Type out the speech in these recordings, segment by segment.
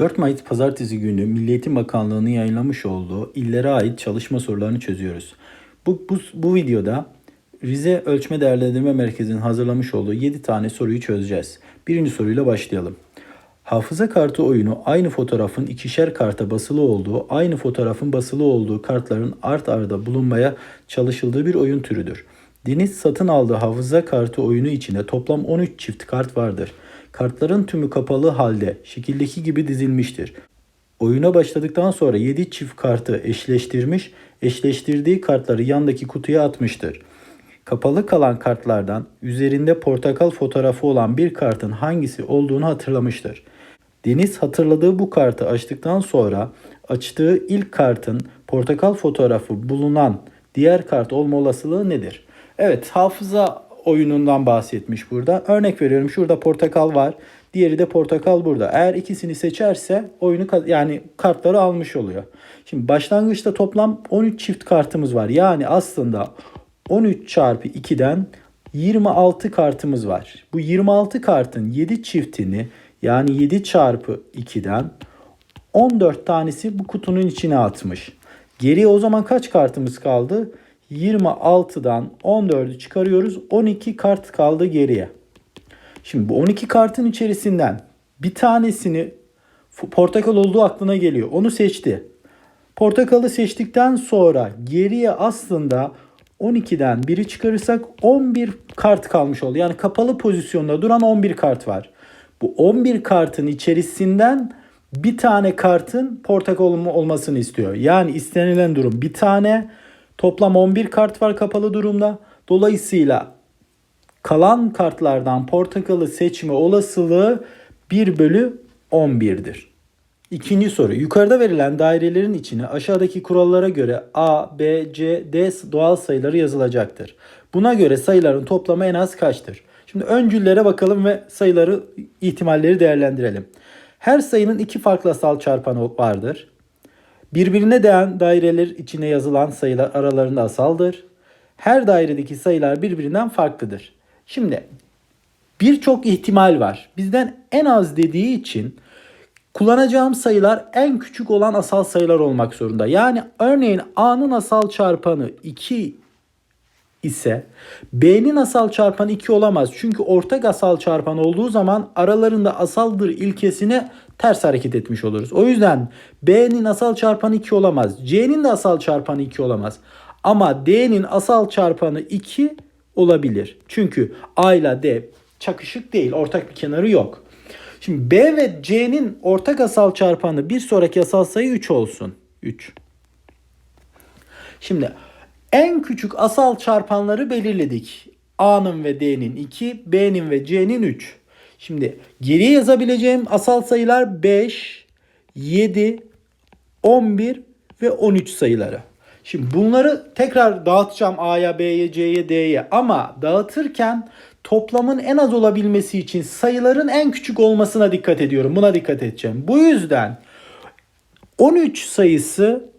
4 Mayıs Pazartesi günü Milli Eğitim Bakanlığı'nın yayınlamış olduğu illere ait çalışma sorularını çözüyoruz. Bu, bu, bu videoda Rize Ölçme Değerlendirme Merkezi'nin hazırlamış olduğu 7 tane soruyu çözeceğiz. Birinci soruyla başlayalım. Hafıza kartı oyunu aynı fotoğrafın ikişer karta basılı olduğu, aynı fotoğrafın basılı olduğu kartların art arda bulunmaya çalışıldığı bir oyun türüdür. Deniz satın aldığı hafıza kartı oyunu içinde toplam 13 çift kart vardır. Kartların tümü kapalı halde şekildeki gibi dizilmiştir. Oyuna başladıktan sonra 7 çift kartı eşleştirmiş, eşleştirdiği kartları yandaki kutuya atmıştır. Kapalı kalan kartlardan üzerinde portakal fotoğrafı olan bir kartın hangisi olduğunu hatırlamıştır. Deniz hatırladığı bu kartı açtıktan sonra açtığı ilk kartın portakal fotoğrafı bulunan diğer kart olma olasılığı nedir? Evet hafıza oyunundan bahsetmiş burada. Örnek veriyorum şurada portakal var. Diğeri de portakal burada. Eğer ikisini seçerse oyunu yani kartları almış oluyor. Şimdi başlangıçta toplam 13 çift kartımız var. Yani aslında 13 çarpı 2'den 26 kartımız var. Bu 26 kartın 7 çiftini yani 7 çarpı 2'den 14 tanesi bu kutunun içine atmış. Geriye o zaman kaç kartımız kaldı? 26'dan 14'ü çıkarıyoruz. 12 kart kaldı geriye. Şimdi bu 12 kartın içerisinden bir tanesini portakal olduğu aklına geliyor. Onu seçti. Portakalı seçtikten sonra geriye aslında 12'den biri çıkarırsak 11 kart kalmış oldu. Yani kapalı pozisyonda duran 11 kart var. Bu 11 kartın içerisinden bir tane kartın portakal olmasını istiyor. Yani istenilen durum bir tane. Toplam 11 kart var kapalı durumda. Dolayısıyla kalan kartlardan portakalı seçme olasılığı 1 bölü 11'dir. İkinci soru. Yukarıda verilen dairelerin içine aşağıdaki kurallara göre A, B, C, D doğal sayıları yazılacaktır. Buna göre sayıların toplamı en az kaçtır? Şimdi öncüllere bakalım ve sayıları, ihtimalleri değerlendirelim. Her sayının iki farklı asal çarpanı vardır. Birbirine değen daireler içine yazılan sayılar aralarında asaldır. Her dairedeki sayılar birbirinden farklıdır. Şimdi birçok ihtimal var. Bizden en az dediği için kullanacağım sayılar en küçük olan asal sayılar olmak zorunda. Yani örneğin A'nın asal çarpanı 2 ise B'nin asal çarpanı 2 olamaz. Çünkü ortak asal çarpan olduğu zaman aralarında asaldır ilkesine ters hareket etmiş oluruz. O yüzden B'nin asal çarpanı 2 olamaz. C'nin de asal çarpanı 2 olamaz. Ama D'nin asal çarpanı 2 olabilir. Çünkü A ile D çakışık değil. Ortak bir kenarı yok. Şimdi B ve C'nin ortak asal çarpanı bir sonraki asal sayı 3 olsun. 3. Şimdi en küçük asal çarpanları belirledik. A'nın ve D'nin 2, B'nin ve C'nin 3. Şimdi geriye yazabileceğim asal sayılar 5, 7, 11 ve 13 sayıları. Şimdi bunları tekrar dağıtacağım A'ya, B'ye, C'ye, D'ye ama dağıtırken toplamın en az olabilmesi için sayıların en küçük olmasına dikkat ediyorum. Buna dikkat edeceğim. Bu yüzden 13 sayısı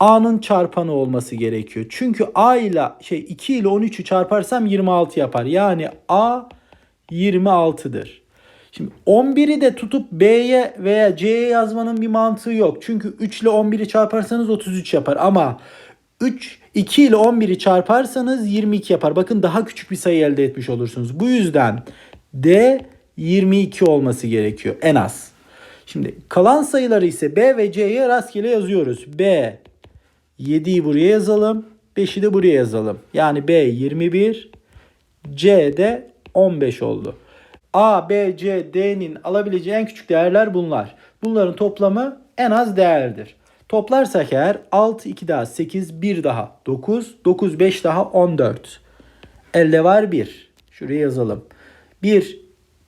A'nın çarpanı olması gerekiyor. Çünkü A ile şey 2 ile 13'ü çarparsam 26 yapar. Yani A 26'dır. Şimdi 11'i de tutup B'ye veya C'ye yazmanın bir mantığı yok. Çünkü 3 ile 11'i çarparsanız 33 yapar. Ama 3 2 ile 11'i çarparsanız 22 yapar. Bakın daha küçük bir sayı elde etmiş olursunuz. Bu yüzden D 22 olması gerekiyor en az. Şimdi kalan sayıları ise B ve C'ye rastgele yazıyoruz. B 7'yi buraya yazalım. 5'i de buraya yazalım. Yani B 21, C de 15 oldu. A, B, C, D'nin alabileceği en küçük değerler bunlar. Bunların toplamı en az değerdir. Toplarsak eğer 6, 2 daha 8, 1 daha 9, 9, 5 daha 14. Elde var 1. Şuraya yazalım. 1,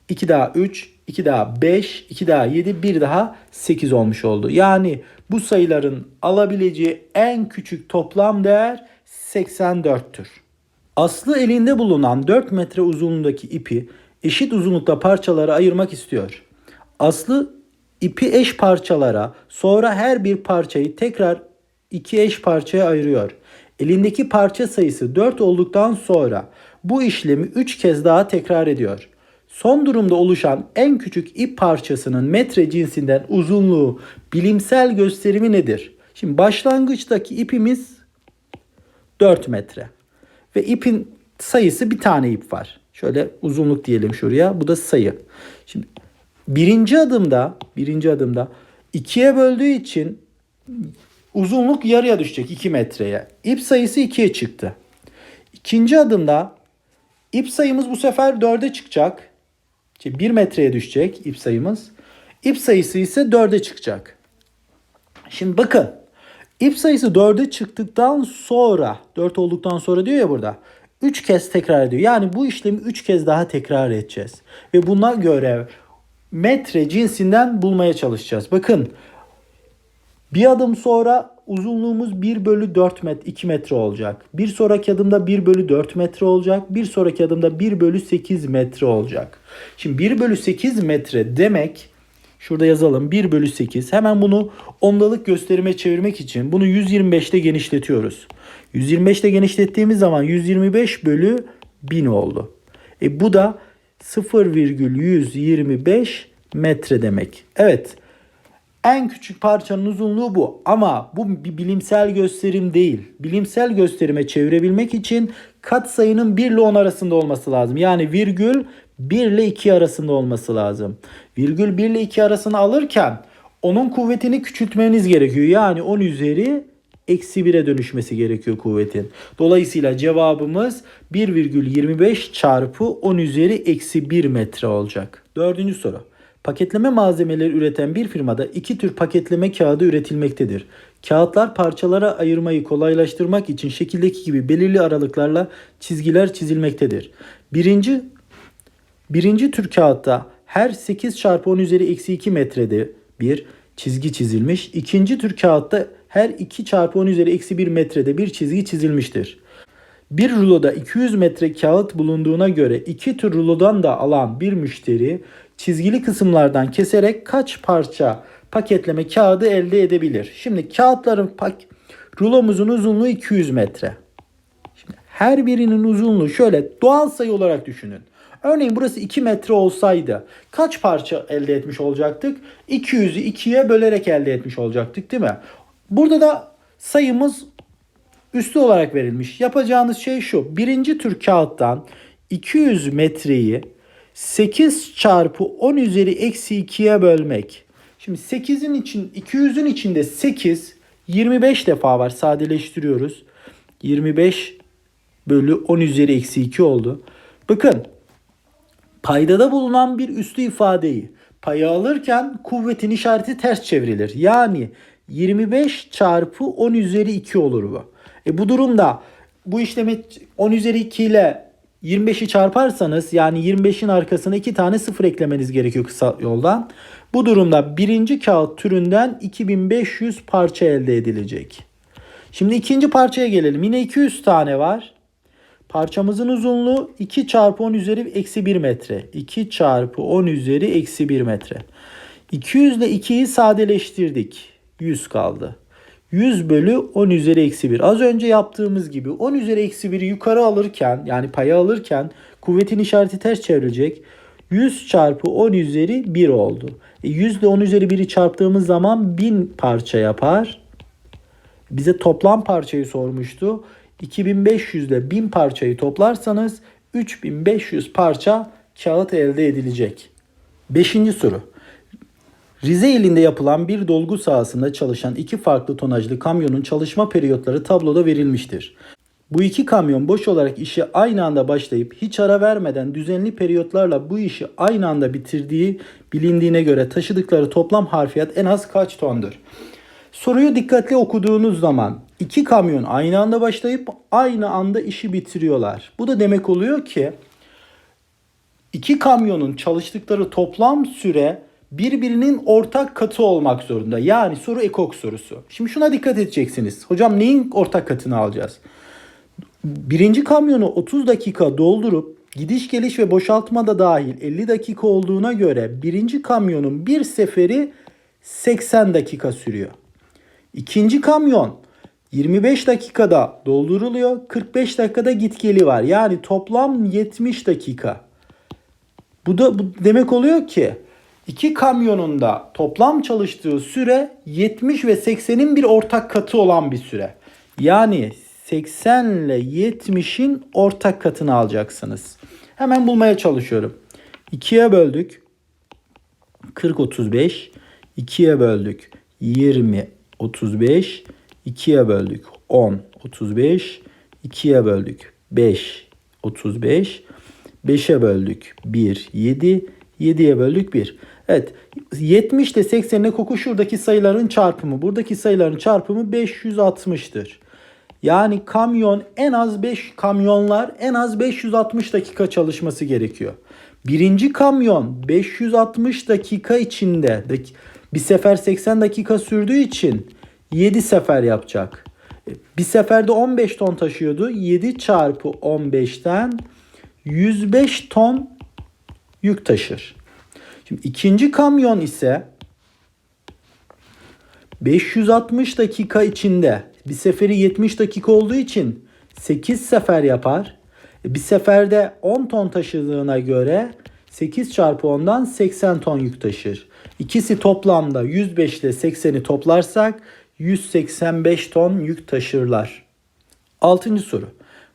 2 daha 3, 2 daha 5, 2 daha 7, 1 daha 8 olmuş oldu. Yani bu sayıların alabileceği en küçük toplam değer 84'tür. Aslı elinde bulunan 4 metre uzunluğundaki ipi eşit uzunlukta parçalara ayırmak istiyor. Aslı ipi eş parçalara sonra her bir parçayı tekrar iki eş parçaya ayırıyor. Elindeki parça sayısı 4 olduktan sonra bu işlemi 3 kez daha tekrar ediyor. Son durumda oluşan en küçük ip parçasının metre cinsinden uzunluğu bilimsel gösterimi nedir? Şimdi başlangıçtaki ipimiz 4 metre. Ve ipin sayısı bir tane ip var. Şöyle uzunluk diyelim şuraya. Bu da sayı. Şimdi birinci adımda birinci adımda ikiye böldüğü için uzunluk yarıya düşecek 2 metreye. İp sayısı 2'ye çıktı. İkinci adımda ip sayımız bu sefer 4'e çıkacak. 1 metreye düşecek ip sayımız. İp sayısı ise 4'e çıkacak. Şimdi bakın ip sayısı 4'e çıktıktan sonra 4 olduktan sonra diyor ya burada 3 kez tekrar ediyor. Yani bu işlemi 3 kez daha tekrar edeceğiz. Ve buna göre metre cinsinden bulmaya çalışacağız. Bakın bir adım sonra uzunluğumuz 1 bölü 4 metre, 2 metre olacak. Bir sonraki adımda 1 bölü 4 metre olacak. Bir sonraki adımda 1 bölü 8 metre olacak. Şimdi 1 bölü 8 metre demek şurada yazalım 1 bölü 8. Hemen bunu ondalık gösterime çevirmek için bunu 125'te genişletiyoruz. 125'te genişlettiğimiz zaman 125 bölü 1000 oldu. E bu da 0,125 metre demek. Evet. En küçük parçanın uzunluğu bu. Ama bu bir bilimsel gösterim değil. Bilimsel gösterime çevirebilmek için katsayının 1 ile 10 arasında olması lazım. Yani virgül 1 ile 2 arasında olması lazım. Virgül 1 ile 2 arasını alırken onun kuvvetini küçültmeniz gerekiyor. Yani 10 üzeri eksi 1'e dönüşmesi gerekiyor kuvvetin. Dolayısıyla cevabımız 1,25 çarpı 10 üzeri eksi 1 metre olacak. Dördüncü soru. Paketleme malzemeleri üreten bir firmada iki tür paketleme kağıdı üretilmektedir. Kağıtlar parçalara ayırmayı kolaylaştırmak için şekildeki gibi belirli aralıklarla çizgiler çizilmektedir. Birinci, birinci tür kağıtta her 8 çarpı 10 üzeri eksi 2 metrede bir çizgi çizilmiş. İkinci tür kağıtta her 2 çarpı 10 üzeri eksi 1 metrede bir çizgi çizilmiştir. Bir ruloda 200 metre kağıt bulunduğuna göre iki tür rulodan da alan bir müşteri çizgili kısımlardan keserek kaç parça paketleme kağıdı elde edebilir? Şimdi kağıtların pak rulomuzun uzunluğu 200 metre. Şimdi her birinin uzunluğu şöyle doğal sayı olarak düşünün. Örneğin burası 2 metre olsaydı kaç parça elde etmiş olacaktık? 200'ü 2'ye bölerek elde etmiş olacaktık değil mi? Burada da sayımız üstü olarak verilmiş. Yapacağınız şey şu. Birinci tür kağıttan 200 metreyi 8 çarpı 10 üzeri eksi 2'ye bölmek. Şimdi 8'in için 200'ün içinde 8 25 defa var. Sadeleştiriyoruz. 25 bölü 10 üzeri eksi 2 oldu. Bakın paydada bulunan bir üslü ifadeyi paya alırken kuvvetin işareti ters çevrilir. Yani 25 çarpı 10 üzeri 2 olur bu. E bu durumda bu işlemi 10 üzeri 2 ile 25'i çarparsanız yani 25'in arkasına 2 tane sıfır eklemeniz gerekiyor kısa yoldan. Bu durumda birinci kağıt türünden 2500 parça elde edilecek. Şimdi ikinci parçaya gelelim. Yine 200 tane var. Parçamızın uzunluğu 2 çarpı 10 üzeri eksi 1 metre. 2 çarpı 10 üzeri eksi 1 metre. 200 ile 2'yi sadeleştirdik. 100 kaldı. 100 bölü 10 üzeri eksi 1. Az önce yaptığımız gibi 10 üzeri eksi 1'i yukarı alırken yani paya alırken kuvvetin işareti ters çevrilecek. 100 çarpı 10 üzeri 1 oldu. E 100 ile 10 üzeri 1'i çarptığımız zaman 1000 parça yapar. Bize toplam parçayı sormuştu. 2500 ile 1000 parçayı toplarsanız 3500 parça kağıt elde edilecek. Beşinci soru. Rize ilinde yapılan bir dolgu sahasında çalışan iki farklı tonajlı kamyonun çalışma periyotları tabloda verilmiştir. Bu iki kamyon boş olarak işe aynı anda başlayıp hiç ara vermeden düzenli periyotlarla bu işi aynı anda bitirdiği bilindiğine göre taşıdıkları toplam harfiyat en az kaç tondur? Soruyu dikkatli okuduğunuz zaman iki kamyon aynı anda başlayıp aynı anda işi bitiriyorlar. Bu da demek oluyor ki iki kamyonun çalıştıkları toplam süre birbirinin ortak katı olmak zorunda. Yani soru ekok sorusu. Şimdi şuna dikkat edeceksiniz. Hocam neyin ortak katını alacağız? Birinci kamyonu 30 dakika doldurup gidiş geliş ve boşaltma da dahil 50 dakika olduğuna göre birinci kamyonun bir seferi 80 dakika sürüyor. İkinci kamyon 25 dakikada dolduruluyor. 45 dakikada git geli var. Yani toplam 70 dakika. Bu da bu demek oluyor ki iki kamyonun da toplam çalıştığı süre 70 ve 80'in bir ortak katı olan bir süre. Yani 80 ile 70'in ortak katını alacaksınız. Hemen bulmaya çalışıyorum. 2'ye böldük. 40 35. 2'ye böldük. 20 35. 2'ye böldük. 10 35. 2'ye böldük. 5 35. 5'e böldük 1 7. 7'ye böldük 1. Evet 70 ile 80'e koku şuradaki sayıların çarpımı. Buradaki sayıların çarpımı 560'tır. Yani kamyon en az 5 kamyonlar en az 560 dakika çalışması gerekiyor. Birinci kamyon 560 dakika içinde bir sefer 80 dakika sürdüğü için 7 sefer yapacak. Bir seferde 15 ton taşıyordu. 7 çarpı 15'ten 105 ton yük taşır. Şimdi ikinci kamyon ise 560 dakika içinde bir seferi 70 dakika olduğu için 8 sefer yapar. E, bir seferde 10 ton taşıdığına göre 8 çarpı 10'dan 80 ton yük taşır. İkisi toplamda 105 ile 80'i toplarsak 185 ton yük taşırlar. Altıncı soru.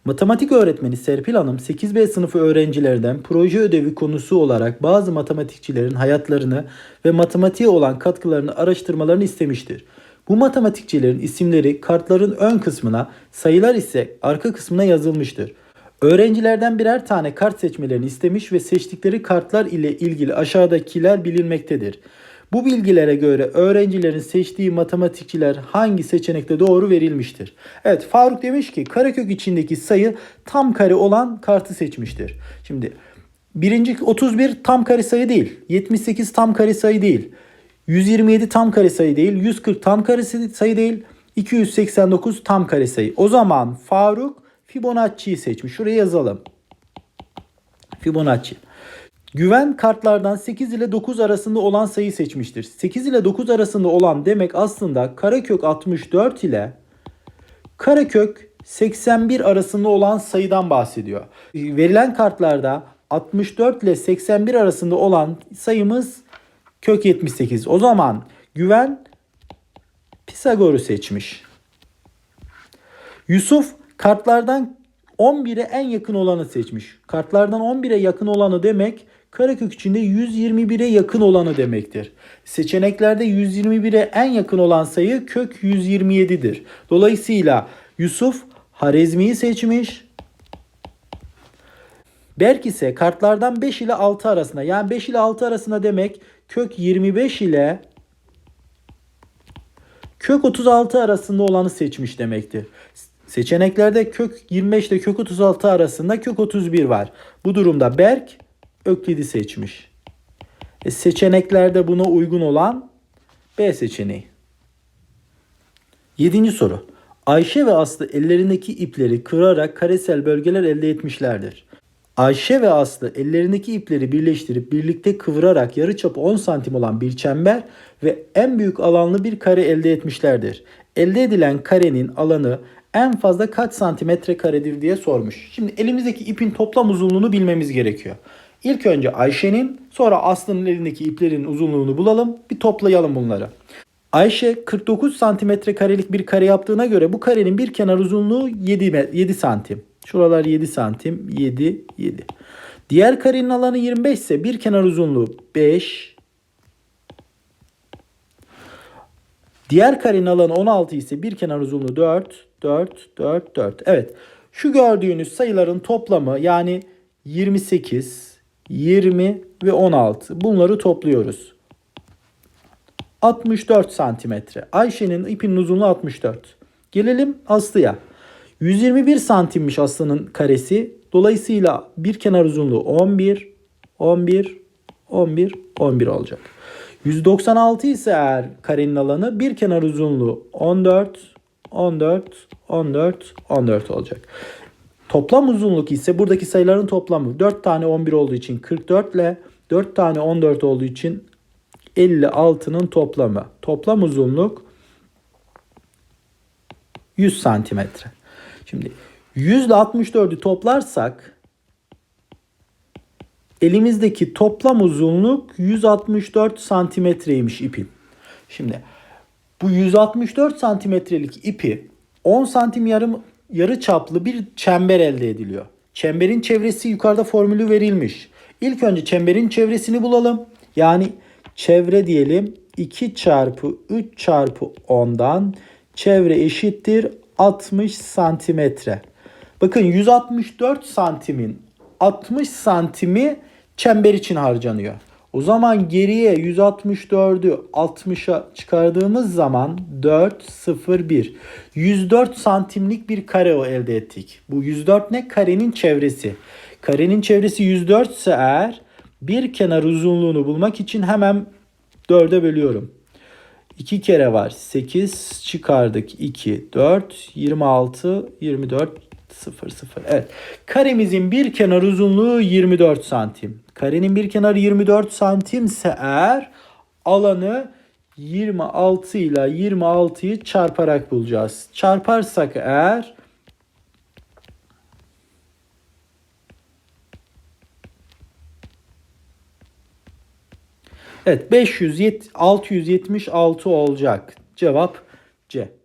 Matematik öğretmeni Serpil Hanım 8B sınıfı öğrencilerden proje ödevi konusu olarak bazı matematikçilerin hayatlarını ve matematiğe olan katkılarını araştırmalarını istemiştir. Bu matematikçilerin isimleri kartların ön kısmına, sayılar ise arka kısmına yazılmıştır. Öğrencilerden birer tane kart seçmelerini istemiş ve seçtikleri kartlar ile ilgili aşağıdakiler bilinmektedir. Bu bilgilere göre öğrencilerin seçtiği matematikçiler hangi seçenekte doğru verilmiştir? Evet Faruk demiş ki karekök içindeki sayı tam kare olan kartı seçmiştir. Şimdi birinci 31 tam kare sayı değil. 78 tam kare sayı değil. 127 tam kare sayı değil. 140 tam kare sayı değil. 289 tam kare sayı. O zaman Faruk Fibonacci'yi seçmiş. Şuraya yazalım. Fibonacci. Güven kartlardan 8 ile 9 arasında olan sayı seçmiştir. 8 ile 9 arasında olan demek aslında karekök 64 ile karekök 81 arasında olan sayıdan bahsediyor. Verilen kartlarda 64 ile 81 arasında olan sayımız kök 78. O zaman güven Pisagor'u seçmiş. Yusuf kartlardan 11'e en yakın olanı seçmiş. Kartlardan 11'e yakın olanı demek karekök içinde 121'e yakın olanı demektir. Seçeneklerde 121'e en yakın olan sayı kök 127'dir. Dolayısıyla Yusuf Harezmi'yi seçmiş. Berk ise kartlardan 5 ile 6 arasında yani 5 ile 6 arasında demek kök 25 ile kök 36 arasında olanı seçmiş demektir. Seçeneklerde kök 25 ile kök 36 arasında kök 31 var. Bu durumda Berk Öklid'i seçmiş. E, seçeneklerde buna uygun olan B seçeneği. Yedinci soru. Ayşe ve Aslı ellerindeki ipleri kırarak karesel bölgeler elde etmişlerdir. Ayşe ve Aslı ellerindeki ipleri birleştirip birlikte kıvırarak yarıçapı 10 santim olan bir çember ve en büyük alanlı bir kare elde etmişlerdir. Elde edilen karenin alanı en fazla kaç santimetre karedir diye sormuş. Şimdi elimizdeki ipin toplam uzunluğunu bilmemiz gerekiyor. İlk önce Ayşe'nin sonra Aslı'nın elindeki iplerin uzunluğunu bulalım. Bir toplayalım bunları. Ayşe 49 santimetre karelik bir kare yaptığına göre bu karenin bir kenar uzunluğu 7, 7 santim. Şuralar 7 santim. 7, 7. Diğer karenin alanı 25 ise bir kenar uzunluğu 5. Diğer karenin alanı 16 ise bir kenar uzunluğu 4, 4, 4, 4. Evet. Şu gördüğünüz sayıların toplamı yani 28, 20 ve 16. Bunları topluyoruz. 64 santimetre. Ayşe'nin ipinin uzunluğu 64. Gelelim Aslı'ya. 121 santimmiş Aslı'nın karesi. Dolayısıyla bir kenar uzunluğu 11, 11, 11, 11 olacak. 196 ise eğer karenin alanı bir kenar uzunluğu 14, 14, 14, 14 olacak. Toplam uzunluk ise buradaki sayıların toplamı 4 tane 11 olduğu için 44 ile 4 tane 14 olduğu için 56'nın toplamı. Toplam uzunluk 100 santimetre. Şimdi 100 ile 64'ü toplarsak Elimizdeki toplam uzunluk 164 santimetreymiş ipin. Şimdi bu 164 santimetrelik ipi 10 santim yarım yarı çaplı bir çember elde ediliyor. Çemberin çevresi yukarıda formülü verilmiş. İlk önce çemberin çevresini bulalım. Yani çevre diyelim 2 çarpı 3 çarpı 10'dan çevre eşittir 60 santimetre. Bakın 164 santimin 60 santimi çember için harcanıyor. O zaman geriye 164'ü 60'a çıkardığımız zaman 4, 0, 1. 104 santimlik bir kare o elde ettik. Bu 104 ne? Karenin çevresi. Karenin çevresi 104 ise eğer bir kenar uzunluğunu bulmak için hemen 4'e bölüyorum. 2 kere var. 8 çıkardık. 2, 4, 26, 24, 0, 0. Evet. Karemizin bir kenar uzunluğu 24 santim. Karenin bir kenarı 24 santimse eğer alanı 26 ile 26'yı çarparak bulacağız. Çarparsak eğer Evet 500 676 olacak. Cevap C.